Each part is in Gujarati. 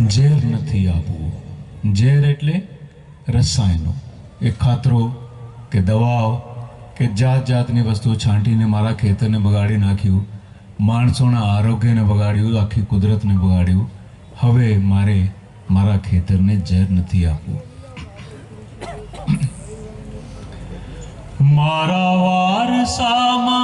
ઝેર નથી આપવું. ઝેર એટલે રસાયણો. એ ખાતરો કે દવાઓ કે જાત જાતની વસ્તુઓ છાંટીને મારા ખેતરને બગાડી નાખ્યું, માણસોના આરોગ્યને બગાડ્યું, આખી કુદરતને બગાડ્યું. હવે મારે મારા ખેતરને ઝેર નથી આપવું. મારા વારસામાં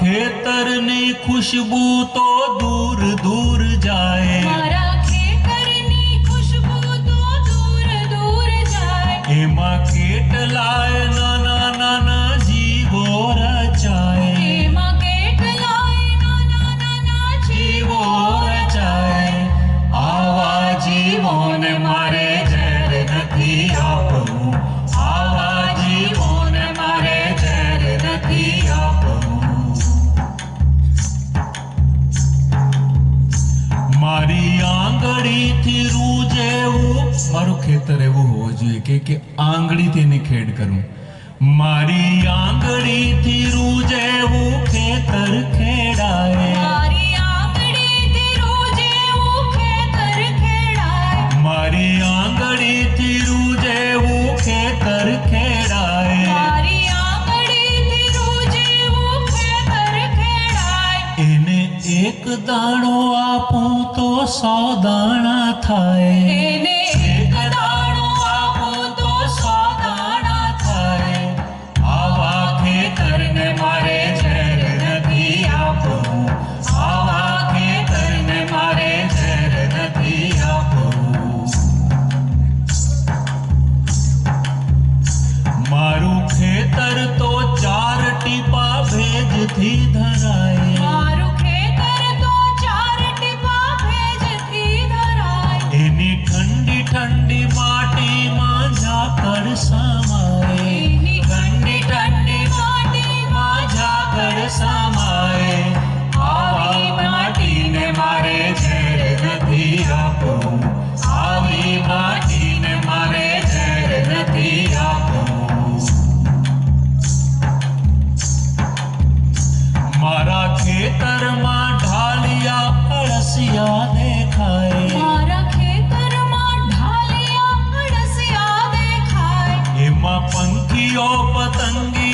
खेतर ने खुशबू तो दूर दूर जाए। મારું ખેતર હોવો જોઈએ કે કે આંગળીથી એની ખેડ કરું. મારી આંગળીથી રૂજે હું ખેતર ખેડાય. મારી આંગળીથી રોજ એવું ખેતર ખેડાય. મારી આંગળીથી રૂ જેવું ખેતર ખેડાય. મારી આંગળીથી રોજ એવું ખેતર ખેડાય. એને એક દાણો આપું તો સો દાણા થાય. એને dará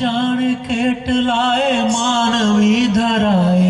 જાણે કેટલાય માનવી ધરાય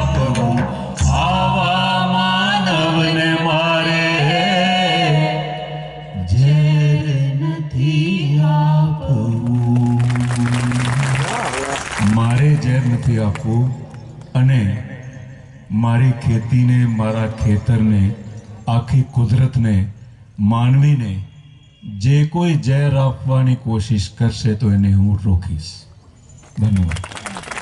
નથી આપવું અને મારી ખેતીને, મારા ખેતરને, આખી કુદરતને માનવીને જે કોઈ ઝેર આપવાની કોશિશ કરશે તો એને હું રોકીશ. ધન્યવાદ.